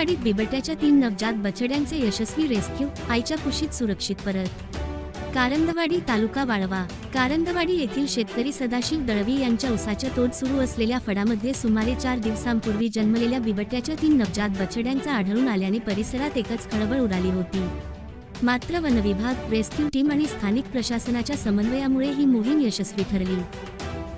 कारंदवाडीत बिबट्याच्या तीन नवजात बछड्यांचे यशस्वी रेस्क्यू आईच्या कुशीत सुरक्षित परत. कारंदवाडी तालुका वाळवा. कारंदवाडी येथील शेतकरी सदाशिव दळवी यांच्या उसाच्या तोड सुरू असलेल्या फडामध्ये सुमारे चार दिवसांपूर्वी जन्मलेल्या बिबट्याच्या तीन नवजात बछड्यांचा आढळून आल्याने परिसरात एकच खळबळ उडाली होती. मात्र वनविभाग रेस्क्यू टीम आणि स्थानिक प्रशासनाच्या समन्वयामुळे ही मोहीम यशस्वी ठरली.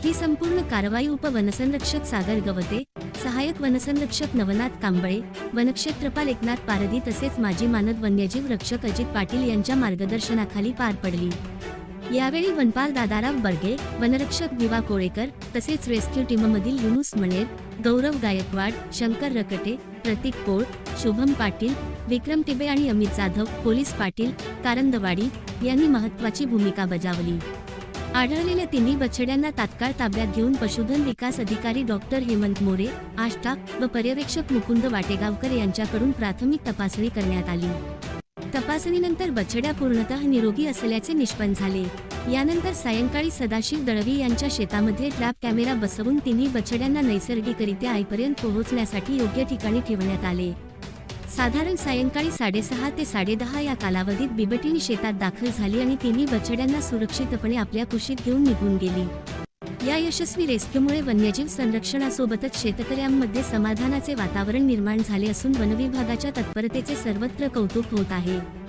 ही संपूर्ण कारवाई उपवनसंरक्षक सागर गवते सहाय्यक वनसंरक्षक नवनाथ कांबळे वनक्षेत्रपाल एकनाथ पारधी तसेच माजी मानद वन्यजीव रक्षक अजित पाटील यांच्या मार्गदर्शनाखाली पार पडली. यावेळी वनपाल दादाराव बर्गे वनरक्षक विवा कोळेकर तसेच रेस्क्यू टीममधील युनुस मणेर गौरव गायकवाड शंकर रकटे प्रतीक कोळ शुभम पाटील विक्रम टिबे आणि अमित जाधव पोलीस पाटील कारंदवाडी यांनी महत्वाची भूमिका बजावली. आढळलेल्या तिन्ही बछड्यांना तात्काळ ताब्यात घेऊन पशुधन विकास अधिकारी डॉक्टर हेमंत मोरे आष्टा व पर्यवेक्षक मुकुंद वाटेगावकर यांच्याकडून प्राथमिक तपासणी करण्यात आली. तपासणीनंतर बछड्या पूर्णतः निरोगी असल्याचे निष्पन्न झाले. यानंतर सायंकाळी सदाशिव दळवी यांच्या शेतामध्ये ट्रॅप कॅमेरा बसवून तिन्ही बछड्यांना नैसर्गिकरित्या आईपर्यंत पोहोचण्यासाठी योग्य ठिकाणी ठेवण्यात आले. साधारण सायंकाळी साडेसहा ते साडेदहा या कालावधीत बिबटीने शेतात दाखल झाली आणि तिन्ही बछड्यांना सुरक्षितपणे आपल्या कुशीत घेऊन निघून गेली. या यशस्वी रेस्क्यूमुळे वन्यजीव संरक्षणासोबतच शेतकऱ्यांमध्ये समाधानाचे वातावरण निर्माण झाले असून वनविभागाच्या तत्परतेचे सर्वत्र कौतुक होत आहे.